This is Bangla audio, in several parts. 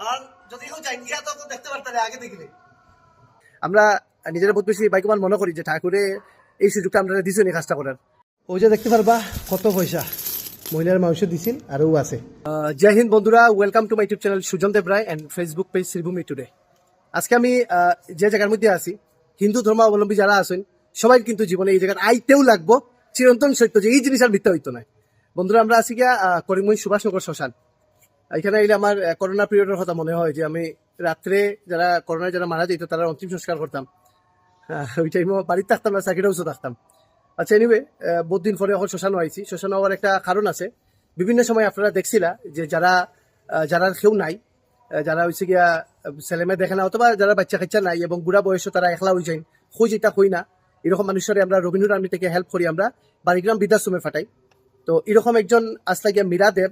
কারণ যদি কেউ যাই তো দেখতে পারতারে আগে দেখলে আমরা নিজেরা বহুত বেশি বাইকমান মনে করি যে ঠাকুরে এই সুযোগটা আমরা দিছো নি কাজটা করার। ওই যে দেখতে পারবা কত পয়সা। মহিলার মাংস দিছিল আরও আছে। জয় হিন্দ বন্ধুরা welcome to my YouTube channel Sujan Deb Roy and Facebook page Sribhumi today আজকে আমি আহ, যে জায়গার মধ্যে আছি হিন্দু ধর্মাবলম্বী যারা আছেন সবাই কিন্তু জীবনে এই জায়গায় আইতেও লাগবো চিরন্তন সত্য যে এই জিনিস আর মিথ্যা হইতো না। বন্ধুরা আমরা আছি গিয়া করিমগঞ্জ সুভাষনগর শ্মশান। এখানে এলে আমার করোনা পিরিয়ডের কথা মনে হয় যে আমি রাত্রে যারা করোনায় যারা মারা যেত, তারা অন্তিম সংস্কার করতাম। ওই টাইমে বাড়িতে থাকতাম না চাকরি হাউসও থাকতাম। আচ্ছা এনিওয়ে বহুত দিন পরে এখন শ্মশান আইছি। শ্মশান হওয়ার একটা কারণ আছে। বিভিন্ন সময় আপনারা দেখছিলা যে যারা যারা কেউ নাই যারা হচ্ছে গিয়া ছেলেমেয়ে দেখে না, অথবা যারা বাচ্চা কাচ্চা নাই এবং বুড়া বয়সে তারা একলা হয়ে যায় খোঁজ এটা হই না, এরকম মানুষের আমরা রবীন্দ্র আর্মি থেকে হেল্প করি, আমরা বারিগ্রাম বৃদ্ধাশ্রমে ফাটাই। তো এরকম একজন আসলা গিয়া মীরা দেব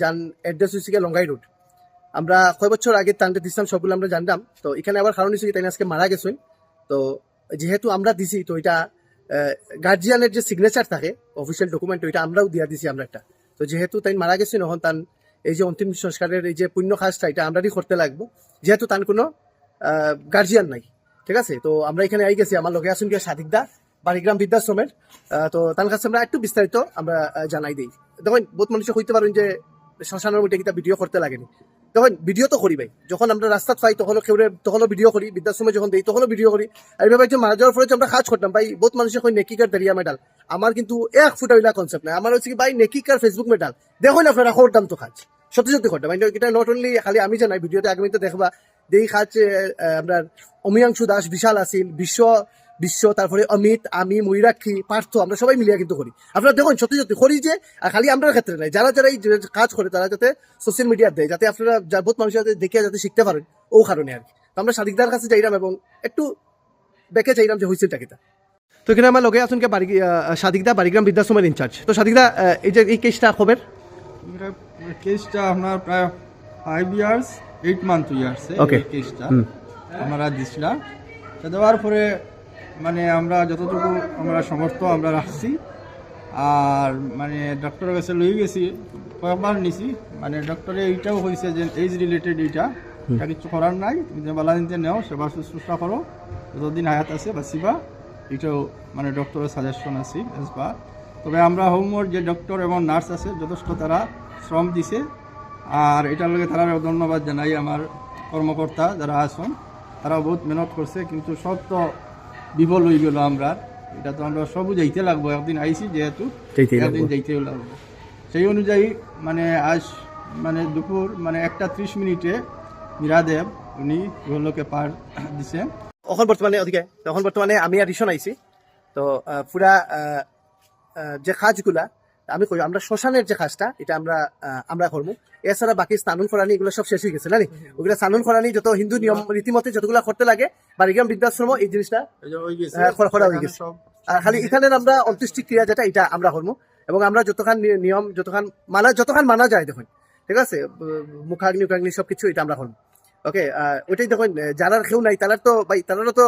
যান অ্যাড্রেস হচ্ছে গিয়া লঙ্গাই রোড আমরা কয় বছর আগে তান্ডে দিছিলাম সবগুলো আমরা জানতাম। তো এখানে আবার কারণ কি তাই আজকে মারা গেছেন। তো যেহেতু আমরা দিছি, তো এটা গার্জিয়ানের যে সিগনেচার থাকে অফিসিয়াল ডকুমেন্ট ওইটা আমরাও দিয়া দিছি আমরা একটা। তো যেহেতু তাই মারা গেছে নহন তান এই যে অন্তিম সংস্কারের এই যে পুণ্য কাজটা, এটা আমরাই করতে লাগবো। যেহেতু তার কোনো গার্জিয়ান নাই, ঠিক আছে? তো আমরা এখানে আই গেছি, আমার লগে আসুন গিয়ে সাদিকদা বাড়িগ্রাম বৃদ্ধাশ্রমের তো তার কাছে আমরা একটু বিস্তারিত আমরা জানাই দিই। দেখুন, বহুত মানুষ হইতে পারেন যে শ্মশানের মধ্যে কিতা ভিডিও করতে লাগেনি। তখন ভিডিও তো করি ভাই। যখন আমরা রাস্তাত পাই তখন কেউ তখনও ভিডিও করি, বৃদ্ধাশ্রমে যখন দিই তখনও ভিডিও করি। আর এইভাবে একজন মারা যাওয়ার যে আমরা কাজ করতাম। ভাই, বহুত মানুষের কই নেকিকার দাঁড়িয়া মেডাল আমার কিন্তু এক ফুটা হইলা কনসেপ্ট নাই। আমার হচ্ছে কি, ভাই নেকিকার ফেসবুক মেডাল দেখুন আপনারা, করতাম তো কাজ। সত্যি সত্যি করতাম। মানে এটা নট অনলি খালি আমি জানাই ভিডিওতে আগামীতে দেখবা। যে এই কাজ আমরা অমিয়াংশু দাস, বিশাল আসিল, বিশ্ব বিশ্ব তারপরে অমিত আমি ময়ূরাক্ষী পার্থ আমরা সবাই মিলিয়ে কিন্তু করি। আপনারা দেখুন সত্যি সত্যি করি যে আর খালি আমরা ক্ষেত্রে নাই যারা যারা এই কাজ করে তারা যাতে সোশ্যাল মিডিয়া দেয় যাতে আপনারা বহুত মানুষ যাতে দেখে যাতে শিখতে পারেন ও কারণে আর কি। তো আমরা সাদিকদার কাছে যাইলাম এবং একটু দেখে চাইলাম যে হয়েছে কিতা। তো এখানে আমার লগে আসুন কে বাড়ি সাদিকদা বাড়িগ্রাম বৃদ্ধাশ্রমের ইনচার্জ। তো সাদিকদা এই যে এই কেসটা খবর? কেসটা আপনার প্রায় five years eight month years Okay. কেসটা আমরা দিছিলাম। দেওয়ার পরে মানে আমরা যতটুকু আমরা সমর্থ আমরা রাখছি। আর মানে ডক্টরের কাছে লই গেছি কয়েকবার নিছি। মানে ডক্টরে এইটাও হয়েছে যে এইজ রিলেটেড এইটা। এটা কিছু করার নাই। তুমি যে বালা দিনতে নেও সেবা শুশ্রূষা করো। যতদিন হায়াত আছে বাঁচিবা। এটাও মানে ডক্টরের সাজেশন আছে এসবা তবে আমরা হোমওয়ার্ক যে ডক্টর এবং নার্স আছে যথেষ্ট তারা শ্রম দিছে। আর এটার লগে তারা ধন্যবাদ জানাই আমার কর্মকর্তা যারা আছেন। তারা বহুত মেহনত করছে কিন্তু সব তো বিফল হয়ে গেল আমরা। এটা তো আমরা সবু যাইতে লাগবো একদিন আইসি যেহেতু একদিন যাইতেও লাগবো। সেই অনুযায়ী মানে আজ মানে দুপুর মানে একটা ত্রিশ মিনিটে মীরাদেব উনি ইহলোকে পার দিছে। এখন বর্তমানে ওদিকে তখন বর্তমানে আমি আর রিসন আইছি। তো পুরা যে কাজগুলা আমি কই আমরা শ্মশানের যে কাজটা এটা আমরা আমরা করব। এছাড়া বাকি স্নানন করানি এগুলো সব শেষ হয়ে গেছে না ওগুলো স্নানন করানি যত হিন্দু নিয়ম রীতিমতে যতগুলো করতে লাগে বাড়িগ্রাম বৃদ্ধাশ্রম এই জিনিসটা হ্যাঁ, করা- হয়ে গেছে। আর খালি এখানে আমরা অন্ত্যেষ্টি ক্রিয়া যেটা এটা আমরা করব। এবং আমরা যতখান নিয়ম যতখান মানা যতখান মানা যায় দেখুন ঠিক আছে? ব- মুখাগ্নি উখাগ্নি সবকিছু এটা আমরা করব। ওকে ওইটাই দেখুন যারা কেউ নাই তারা তো ভাই তারারও তো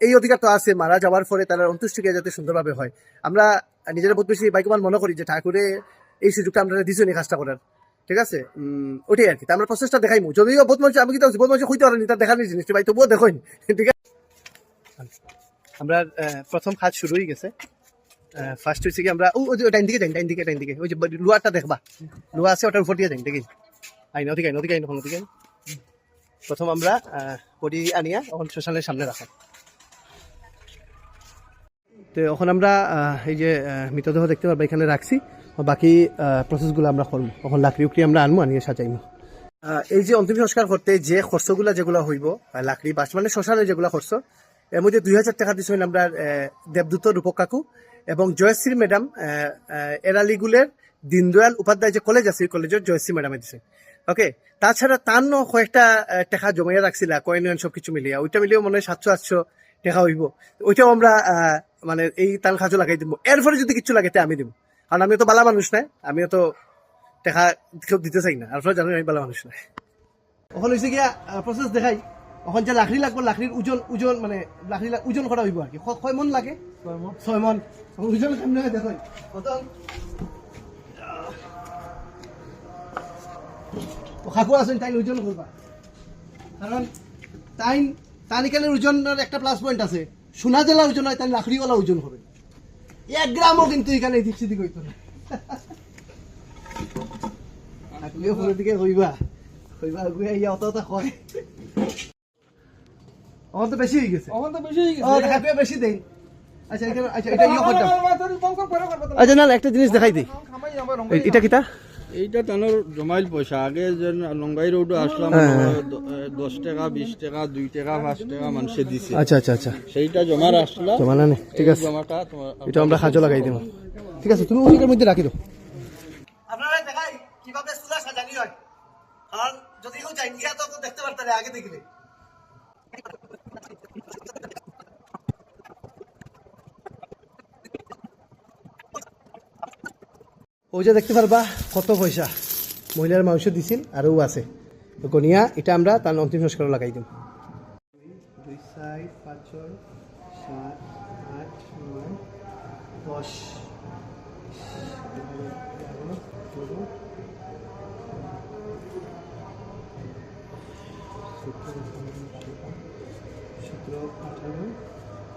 এই অধিকার তো আছে, মারা যাওয়ার পরে তারা অন্ত্যেষ্টি যাতে সুন্দরভাবে হয়। আমরা নিজেরা বহুত বেশি বাইকমান মনে করি যে ঠাকুরে এই সুযোগটা আমরা দিছো নি কাজটা করার। ঠিক আছে? ওটাই আর কি। আমরা প্রসেসটা দেখাইমু। যদিও বহুত মানুষ, আমি কিন্তু বহুত মানুষ হইতে পারেনি, তার দেখার জিনিস ভাই, তবুও দেখুন ঠিক আছে? আমরা প্রথম কাজ শুরু হয়ে গেছে ফার্স্ট হয়েছে কি আমরা ও ডাইন দিকে যাই ডাইন দিকে ডাইন দিকে। ওই যে লোয়ারটা দেখবা। লোয়া আছে, ওটার উপর দিয়ে যাই দেখি। আইন ওদিকে আইন ওদিকে আইন ওদিকে। প্রথম আমরা পরি আনিয়া এখন শ্মশানের সামনে রাখা। তো এখন আমরা এই যে মৃতদেহ দেখতে পারব এখানে রাখছি। বাকি প্রসেসগুলো আমরা করব। এখন লাকড়ি উকড়ি আমরা আনব আনিয়ে সাজাইমো আহ, এই যে অন্তিম সংস্কার করতে যে খরচগুলা যেগুলো হইব লাকড়ি বাস মানে শ্মশানে যেগুলো খরচ এর মধ্যে দুই হাজার টাকা দিয়েছেন আমরা দেবদূত রূপক কাকু এবং জয়শ্রী ম্যাডাম এরালিগুলের দীনদয়াল উপাধ্যায় যে কলেজ আছে ওই কলেজের জয়শ্রী ম্যাডামে দিছে। ওকে? তাছাড়া তার ন কয়েকটা টাকা জমাইয়া রাখছিলা কয়েন সব কিছু মিলিয়া। ওইটা মিলিয়েও মনে হয় সাতশো আটশো টাকা হইব। ওইটাও আমরা মানে এই তান খাজো লাগাই দিব এরপরে যদি কিছু লাগে আমি দিব কারণ আমিও তো বালা মানুষ নাই আমিও তো দেখা কেউ দিতে চাই না। আর জানো আমি বালা মানুষ নাই। ওখানে হয়েছে গিয়া প্রসেস দেখাই। ওখান যে লাকড়ি লাগবে লাকড়ির ওজন ওজন মানে লাকড়ি লা- ওজন করা হইব আর কি কয় মন লাগে? ছয় মন। ওজন কেমনে হয় দেখো খাকু আছেন তাই ওজন করবা কারণ তাই তানিকালের ওজনের একটা প্লাস পয়েন্ট আছে। সোনা জেলা ওজন হয় তাই লাখড়িওয়ালা ওজন হবে। এক গ্রামও কিন্তু এখানে এদিক সেদিক হইতো না। থাকলেও পরের দিকে হইবা হইবা গুয়া ইয়া অত অত হয় আমার তো বেশি হয়ে গেছে। এখন তো বেশি হয়ে গেছে। দেখা পেয়ে বেশি দেই আচ্ছা এখানে আচ্ছা এটা ইয়ে করতাম। আচ্ছা না একটা জিনিস দেখাই দিই এটা কিতা এইটা টানোর জমাইল পয়সা আগে যে লঙ্গাই রোড আসলাম দশ টাকা বিশ টাকা দুই টাকা পাঁচ টাকা মানুষে দিছে। আচ্ছা আচ্ছা আচ্ছা। সেইটা জমার আসলা জমা না? ঠিক আছে। জমাটা এটা আমরা খাজো লাগাই দেবো ঠিক আছে তুমি ওইটার মধ্যে রাখি দাও। আপনারা দেখাই কীভাবে সাজানি হয়? কারণ যদি কেউ তো দেখতে পারতেন আগে দেখলে। ওই যে দেখতে পারবা কত পয়সা। মহিলার মাংস দিছিল আর ও আছে গনিয়া এটা আমরা তার অন্তিম সংস্কার লাগাই দিম। সতেরো, আঠারো,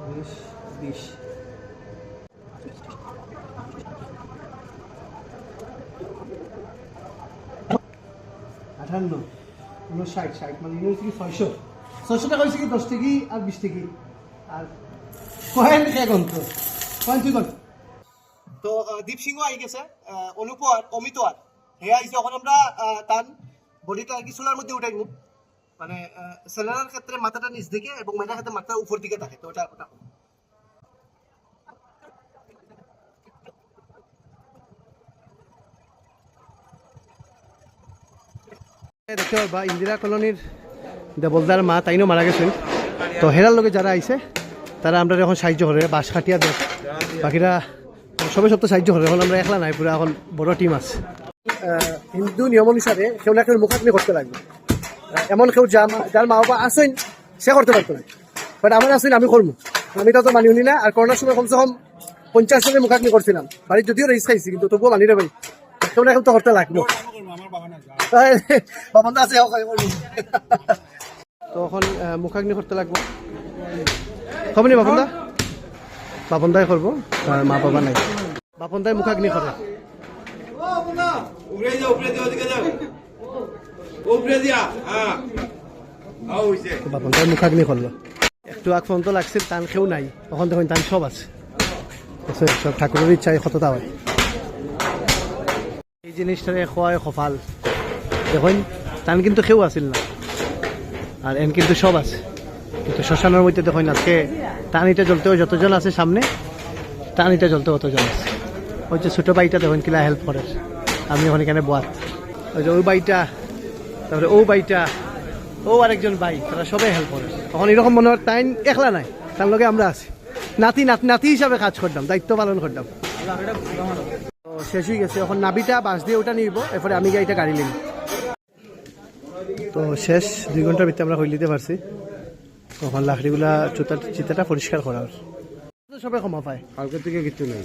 উনিশ, বিশ। আঠান্ন উনষাট ষাট মানে হচ্ছে কি ছয়শো। ছয়শো টাকা হয়েছে কি দশ টিকি আর বিশ টিকি। আর কয়েন এখন তো কয়েন তুই কন তো দীপ সিংহ আই গেছে। অনুপ আর অমিত আর হে আইছে এখন আমরা তান বডিটা আর কি চুলার মধ্যে উঠাইব মানে সেলারের ক্ষেত্রে মাথাটা নিচ দিকে এবং মেয়েটার ক্ষেত্রে মাথা উপর দিকে থাকে। তো ওটা ওটা দেখতে পারবা ইন্দিরা কলোনির দেবলদার মা তাইনও মারা গেছেন তো হেরার লোকে যারা আইছে তারা আমরা এখন সাহায্য করে বাঁশ খাটিয়া দেয় বাকিরা সবে তো সাহায্য করে এখন আমরা একলা নাই পুরো এখন বড় টিম আছে। হিন্দু নিয়ম অনুসারে কেউ না কেউ মুখাগ্নি করতে লাগবে এমন কেউ যা যার মা বাবা আসেন সে করতে পারতো না বাট আমার আসেন আমি করব আমি তো মানি উনি না আর করোনার সময় কমসে কম পঞ্চাশ জনের মুখাগ্নি করছিলাম বাড়ির যদিও রেজিস্ট খাইছি কিন্তু তবুও মানি রে ভাই কেউ না কেউ তো করতে লাগবে আছে করব তো এখন আহ, মুখাগ্নি করতে লাগবো। হবে নি বাপন দা বাপন দাই করব মা বাবা নাই। বাপন দাই মুখাগ্নি করে। উপরে যাও উপরে যাও ওদিকে যাও উপরে দিয়া হ্যাঁ। বাপন দাই মুখাগ্নি করল। একটু আগ পর্যন্ত লাগছিল টান কেউ নাই। তখন তখন টান সব আছে। আছে, সব ঠাকুরের ইচ্ছায় সততা হয়। জিনিসটারে খোয়ায় কপাল দেখুন টান কিন্তু কেউ আছিল না। আর এন কিন্তু সব আছে। কিন্তু শ্মশানের মধ্যে দেখুন আজকে টানিটা জ্বলতেও যতজন আছে সামনে টানিটা জ্বলতে অতজন আছে। ওই যে ছোটো বাইটা দেখুন কিলা হেল্প করে আমি ওখানে এখানে বাত ওই যে ওই বাইটা, তারপরে ও বাইটা, ও আরেকজন ভাই তারা সবাই হেল্প করে তখন এরকম মনে হয় টাইম একলা নাই, তার লগে আমরা আছি। নাতি নাতি নাতি হিসাবে কাজ করতাম, দায়িত্ব পালন করতাম। শেষ হয়ে গেছে। এখন নাবিটা বাস দিয়ে ওটা নিব এরপরে আমি গাড়িটা গাড়ি নিব। তো শেষ দুই ঘণ্টার ভিতরে আমরা হইল দিতে পারছি। তখন লাকড়িগুলা চুতা চিতাটা পরিষ্কার করার। সবাই ক্ষমা পায়। কালকে থেকে কিচ্ছু নেই।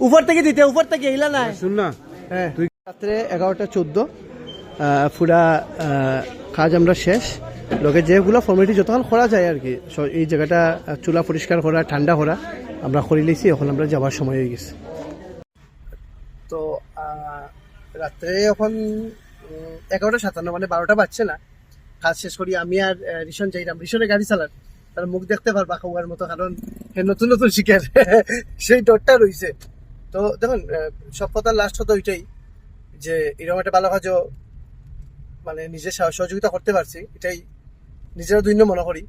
উপর থেকে দিতে উপর থেকে এইলা নাই। শুন না। হ্যাঁ। রাত্রে এগারোটা চোদ্দ পুরা কাজ আমরা শেষ। লোকে যেগুলো ফর্মালিটি যতক্ষণ করা যায় আর কি স- এই জায়গাটা চুলা পরিষ্কার করা ঠান্ডা করা আমরা করে লিছি এখন আমরা যাওয়ার সময় হয়ে গেছে। তো রাত্রে এখন এগারোটা সাতান্ন মানে বারোটা বাজছে না। কাজ শেষ করি, আমি আর রিশন যাইলাম রিশনে গাড়ি চালান। তার মুখ দেখতে পারবা খাওয়ার মতো, কারণ সে নতুন নতুন শিকার। সেই ডরটা রয়েছে তো দেখুন সব কথার লাস্ট হতো ওইটাই, যে এরকম একটা ভালো কাজও মানে নিজে সহ- সহযোগিতা করতে পারছি। এটাই নিজেরা দুই মনে করি।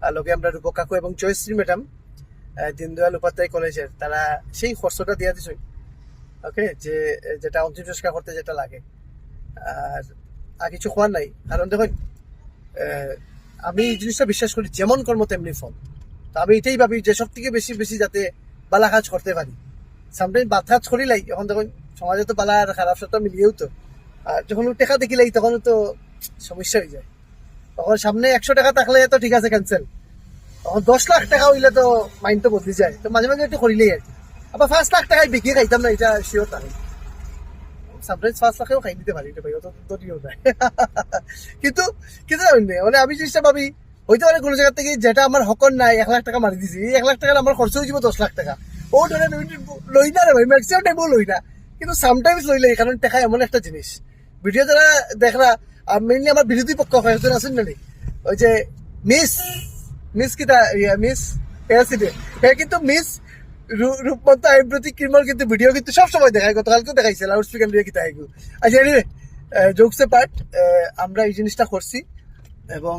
আর লোকে আমরা রূপক কাকু এবং জয়শ্রী ম্যাডাম দীনদয়াল উপাধ্যায় কলেজের, তারা সেই খরচটা দিয়ে দিছে। ওকে? যে যেটা অন্তিম সংস্কার করতে যেটা লাগে। আর আর কিছু খোয়ার নাই। কারণ দেখুন আহ, আমি এই জিনিসটা বিশ্বাস করি যেমন কর্ম তেমনি ফল। তো আমি এটাই ভাবি যে সব থেকে বেশি বেশি যাতে বালা কাজ করতে পারি। সামটাইম বাদ কাজ করিলাই এখন তখন সমাজে তো বালা আর খারাপ সত্তা মিলিয়েও তো। আর যখন টাকা দেখিলাই তখন তো সমস্যা হয়ে যায়। তখন সামনে একশো টাকা থাকলে তো ঠিক আছে ক্যান্সেল তখন দশ লাখ টাকা হইলে তো মাইন্ড তো বদলে যায়। তো মাঝে মাঝে একটু করিলেই আর কি। আবার পাঁচ লাখ টাকায় বিকিয়ে খাইতাম না এটা শিওর তাই সামটাইমস পাঁচ লাখেও খাই নিতে পারি ভাই অত তো কিন্তু কিন্তু মানে আমি জিনিসটা ভাবি, হইতে পারে কোনো জায়গা থেকে যেটা আমার হকর নাই, এক লাখ টাকা মারি দিছি এক লাখ টাকা আমার খরচ হয়ে যাব দশ লাখ টাকা। ও ধরে লই না রে ভাই ম্যাক্সিমাম টাইমও লই না। কিন্তু সামটাইমস লইলে কারণ টাকা এমন একটা জিনিস। ভিডিও যারা দেখরা মেনলি আমার বিরোধী পক্ষ একজন আছেন না ওই যে মিস মিস ইয়া মিস হ্যাঁ কিন্তু মিস রূপমন্ত আইব্রতি ক্রিমার কিন্তু ভিডিও কিন্তু সব সময় দেখায় গতকালকেও দেখাইছে লাউড স্পিকার দিয়ে কিতা এগুলো আচ্ছা এনিওয়ে জোকসে পার্ট আমরা এই জিনিসটা করছি এবং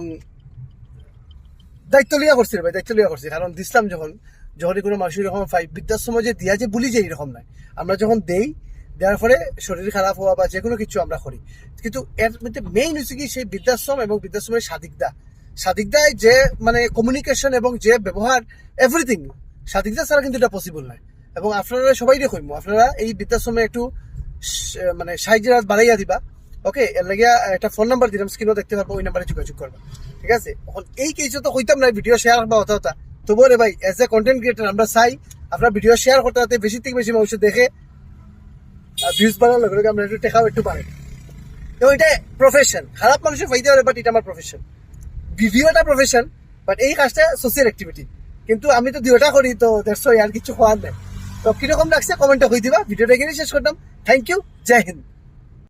দায়িত্ব লিয়া করছি ভাই, দায়িত্ব লিয়া করছি। কারণ দিছিলাম যখন, যখনই কোনো মানুষ এরকম পাই বিদ্যার সময় যে দিয়া যে বলি যে এরকম নাই। আমরা যখন দেই, দেওয়ার ফলে শরীর খারাপ হওয়া বা যে কোনো কিছু আমরা করি। কিন্তু এর মধ্যে মেইন হচ্ছে কি, সেই বৃদ্ধাশ্রম এবং বৃদ্ধাশ্রমের সাদিকদা। সাদিকদায় যে মানে কমিউনিকেশন এবং যে ব্যবহার এভরিথিং সাদিকদা ছাড়া কিন্তু এটা পসিবল নয় এবং আপনারা সবাই দেখুন আপনারা এই বৃদ্ধাশ্রমে একটু মানে সাহায্য বাড়াইয়া দিবা ওকে এর লাগিয়া একটা ফোন নাম্বার দিলাম স্ক্রিনও দেখতে পারব, ওই নাম্বারে যোগাযোগ করবা, ঠিক আছে? এখন এই কেসে তো হইতাম না ভিডিও শেয়ার বা হতা হতা তবুও রে ভাই এজ এ কন্টেন্ট ক্রিয়েটার আমরা চাই, আপনার ভিডিও শেয়ার করতে যাতে বেশি থেকে বেশি মানুষ দেখে ভিউজ বাড়ার লগে লগে আমরা একটু টেকাও একটু বাড়ে তো এটা প্রফেশন খারাপ মানুষের ফাইদা হবে বাট এটা আমার প্রফেশন ভিডিওটা প্রফেশন বাট এই কাজটা সোশিয়াল অ্যাক্টিভিটি কিন্তু আমি তো দুইটা করি, তো দেড়শো আর কিছু হওয়ার নেই। তো কীরকম লাগছে? কমেন্টে হয়ে দিবা? ভিডিওটা এখানে শেষ করতাম থ্যাংক ইউ জয় হিন্দ।